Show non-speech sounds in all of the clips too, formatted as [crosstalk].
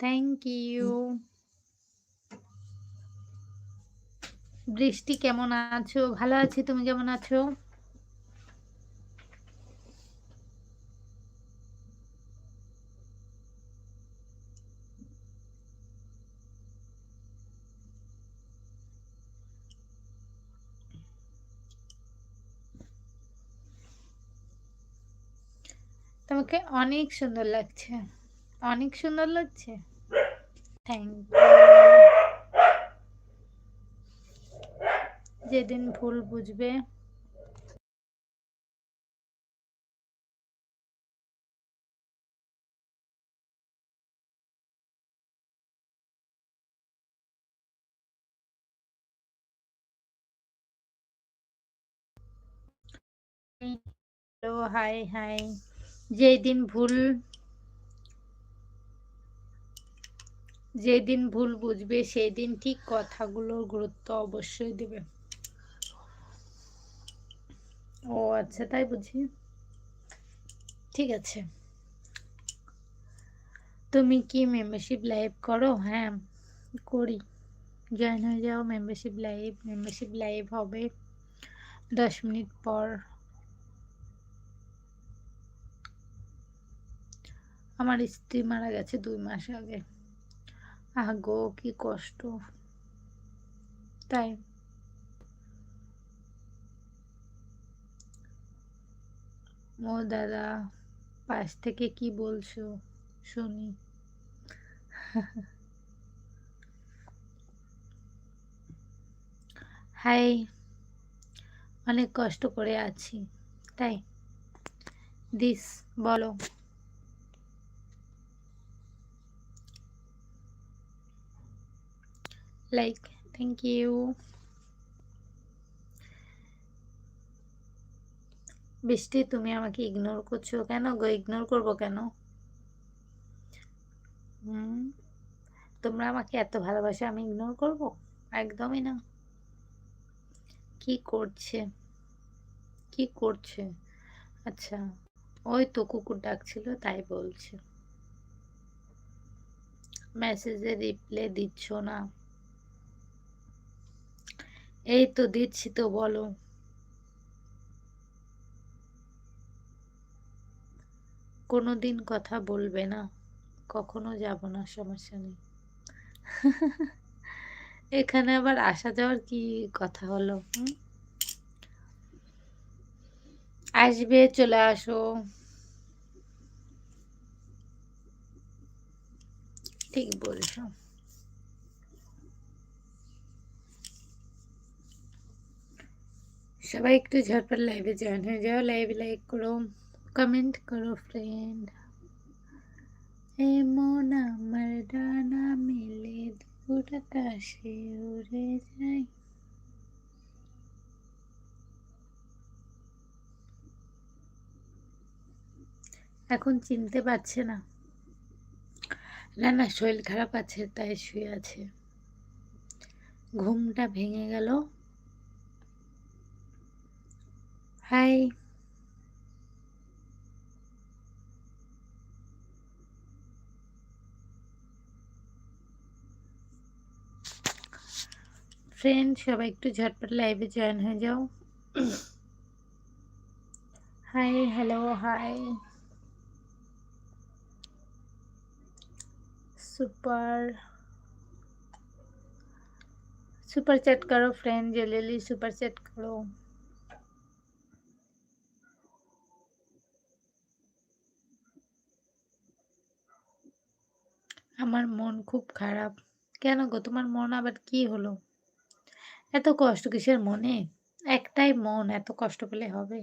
Thank you. বৃষ্টি কেমন আছো? ভালো আছি। তুমি কেমন আছো? তোমাকে অনেক সুন্দর লাগছে। অনেক সুন্দর লাগছে? থ্যাংক। যেদিন ভুল বুঝবে হ্যালো, হাই, হাই। যেদিন ভুল যেদিন ভুল বুঝবে সেই দিন ঠিক কথাগুলোর গুরুত্ব অবশ্যই দেবে। ও আচ্ছা তাই বুঝি? ঠিক আছে। তুমি কি মেম্বারশিপ লাইভ করো? হ্যাঁ, করি। জয়েন হয়ে যাও মেম্বারশিপ লাইভ। মেম্বারশিপ লাইভ হবে ১০ মিনিট পর। আমার স্ত্রী মারা গেছে দুই মাস আগে। আহ গো কি কষ্ট। তাই? ও দাদা, পাশ থেকে কি বলছো? শুনি। হাই, অনেক কষ্ট করে আছি। তাই। দিস, বলো। লাইক থ্যাংক ইউ বৃষ্টি, তুমি আমাকে ইগনোর করছ কেন গো? ইগনোর করব কেন? হুম? তোমরা আমাকে এত ভালোবাসে, আমি ইগনোর করব? একদমই না। কি করছে? কি করছে? আচ্ছা ওই তো কুকুর ডাকছিল, তাই বলছে। মেসেজে রিপ্লে দিচ্ছ না। এই তো দিচ্ছি তো, বলো। কোনো দিন কথা বলবে না, কখনো যাব না, সমস্যা নেই। [laughs] এখানে আবার আসা যাওয়ার কি কথা হলো আসবে, চলে আসো। ঠিক বলছো। সবাই একটু ঝটপট লাইভে জয়েন হয়ে যাও। লাইভে লাইক করো কমেন্ট করো ফ্রেন্ড এমন আমার ডানা মেলে দূর আকাশে উড়ে যাই এখন চিনতে পারছে না। না না, শরীর খারাপ আছে, তাই শুয়ে আছে। ঘুমটা ভেঙে গেল। হাই ফ্রেন্ড সবাই একটু ঝটপট লাইভে জয়েন হয়ে যাও hi hello hi super super chat करो फ्रेंड जल्दी सुपर चैट करो আমার মন খুব খারাপ। কেন গো? তোমার মন আবার কি হলো? এত কষ্ট কিসের মনে? একটাই মন, এত কষ্ট পেলে হবে।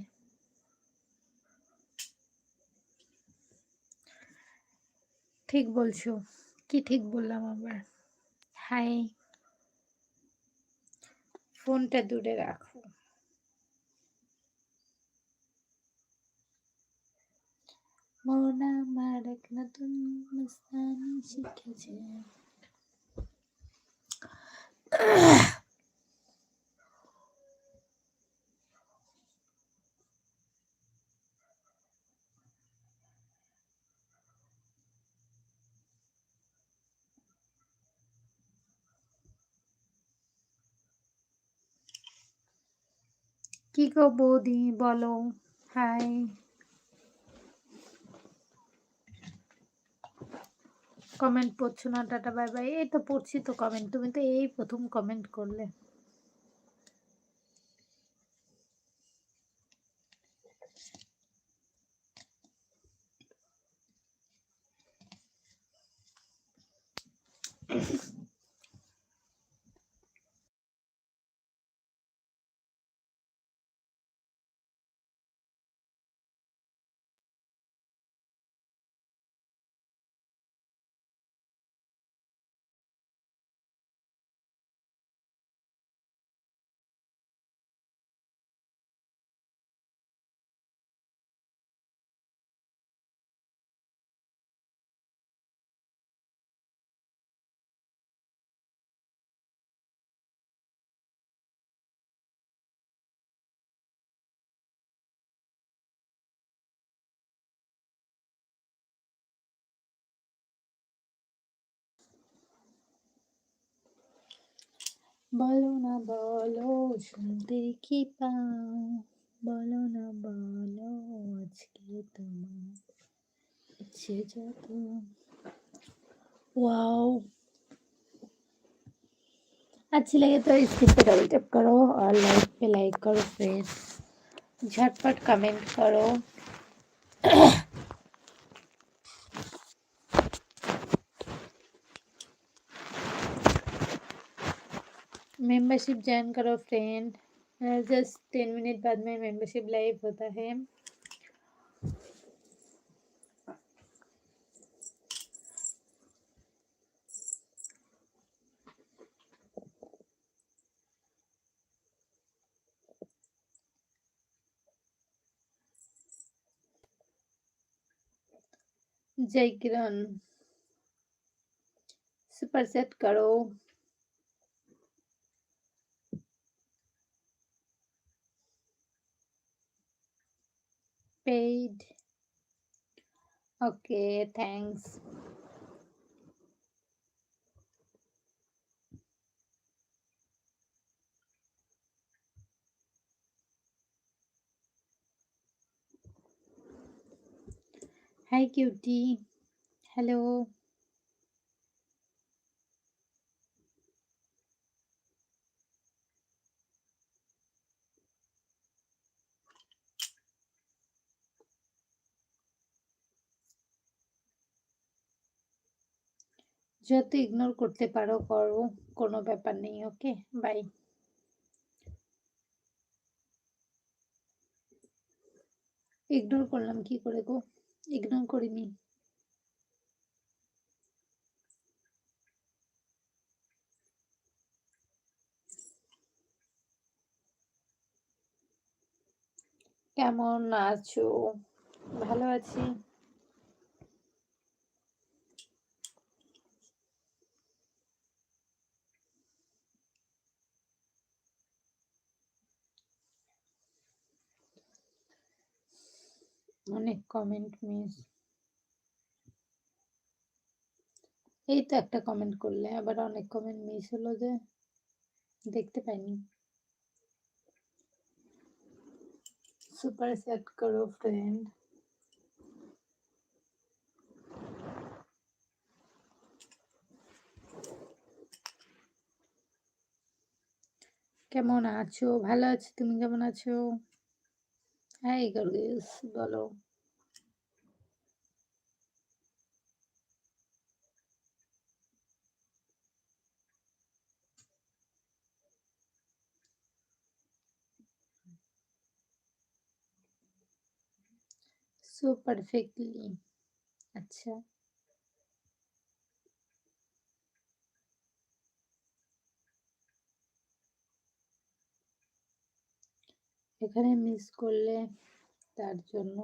ঠিক বলছো। কি ঠিক বললাম আবার? হাই ফোনটা দূরে রাখো। মন আমার এক নতুন মস্তানি শিখেছে। কি গো বৌদি বলো হাই। কমেন্ট পড়ছো না, টাটা বাই বাই এই তো পড়ছি তো কমেন্ট তুমি তো এই প্রথম কমেন্ট করলে। বলো না বলো শুনতে কি পাও বলো না বলো আজকে তোমার ইচ্ছে যত वाओ अच्छी लगे तो स्क्रीन पे डबल टैप करो और लाइक पे लाइक करो फ्रेंड्स झटपट कमेंट करो मेंबरशिप ज्वाइन करो फ्रेंड जस्ट टेन मिनट बाद में मेंबरशिप लाइव होता है। जय किरण। सुपर सेट करो। Okay thanks. Hi cutie. Hello যত ইগনোর করতে পারো, করো, কোনো ব্যাপার নেই ওকে বাই ইগনোর করলাম, কি করে গো? ইগনোর করিনি। কেমন আছো? ভালো আছি। অনেক কমেন্ট মিস এই তো একটা কমেন্ট করলে, আবার অনেক কমেন্ট মিস হলো যে, দেখতে পাইনি। সুপার সেট করো ফ্রেন্ড কেমন আছো? ভালো আছি, তুমি কেমন আছো? হ্যাঁ গর্গেস বলো সো পারফেক্টলি আচ্ছা এখানে মিস করলে তার জন্য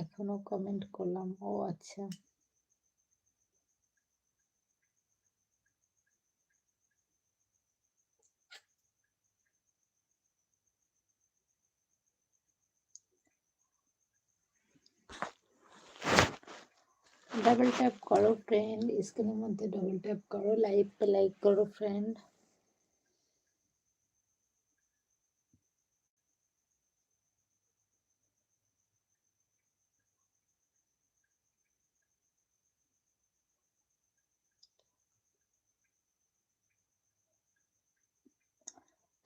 এখনও কমেন্ট করলাম। ও আচ্ছা। ডবল ট্যাপ করো ফ্রেন্ড স্ক্রিনের মধ্যে ডবল ট্যাপ করো লাইভ লাইক করো ফ্রেন্ড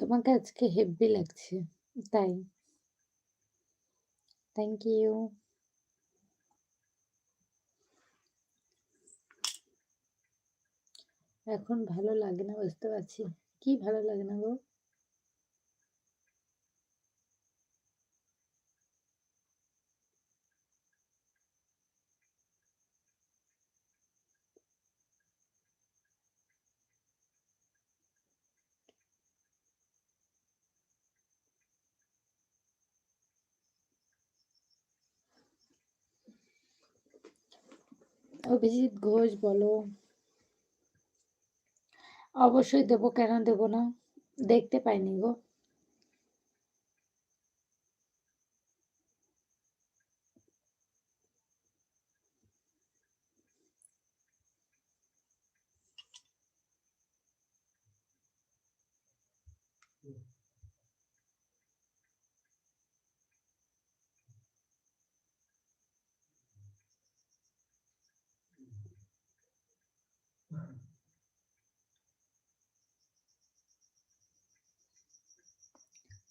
তোমাকে আজকে হেভি লাগছে। তাই। Thank you. এখন ভালো লাগে না, বুঝতে পারছি। কি ভালো লাগে না গো? অভিজিৎ ঘোষ বলো। অবশ্যই দেব, কেন দেব না? দেখতে পাইনি গো।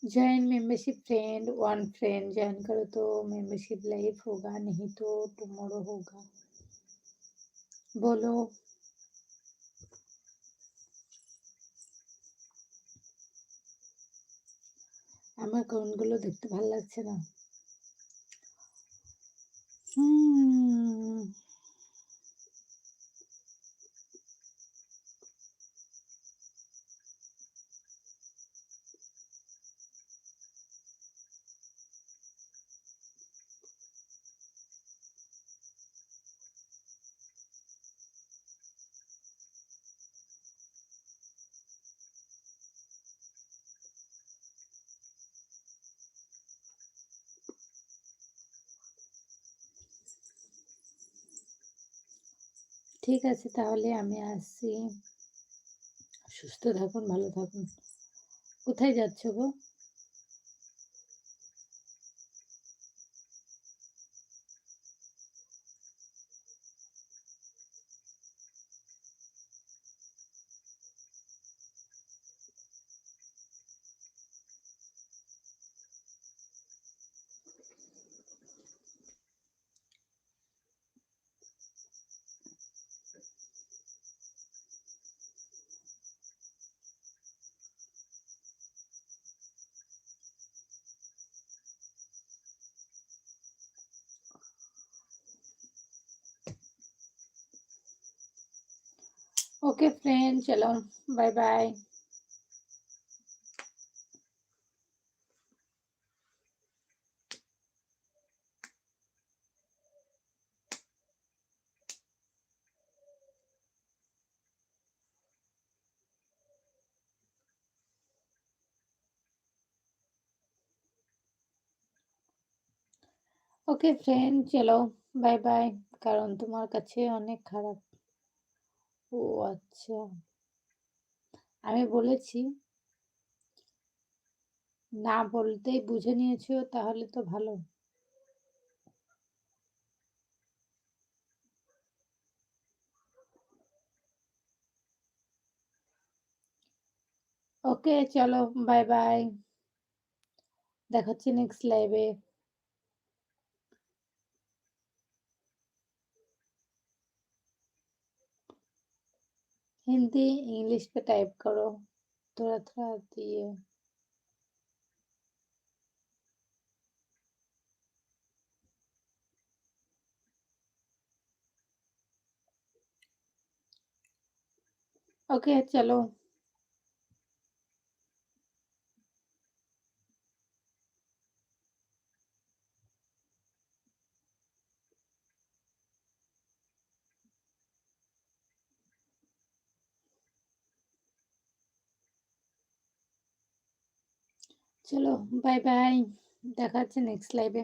join membership friend one friend join करो तो मेंबरशिप लाइव होगा नहीं तो टुमारो होगा बोलो আমার কোনগুলো দেখতে ভালো লাগছে না হুম ঠিক আছে তাহলে আমি আসছি। সুস্থ থাকুন ভালো থাকুন। কোথায় যাচ্ছ গো? ओके फ्रेंड चलो बाय बाय ওকে ফ্রেন্ড চলো বাই বাই কারণ তোমার কাছে অনেক খারাপ ও আচ্ছা। আমি বলেছি, না বলতেই বুঝে নিয়েছো, তাহলে তো ভালো। ওকে, চলো বাই বাই দেখাচ্ছি নেক্সট লাইভে हिंदी इंग्लिश पे टाइप करो थोड़ा थोड़ा आती है ओके okay, चलो। চলো বাই বাই দেখা হচ্ছে নেক্সট লাইভে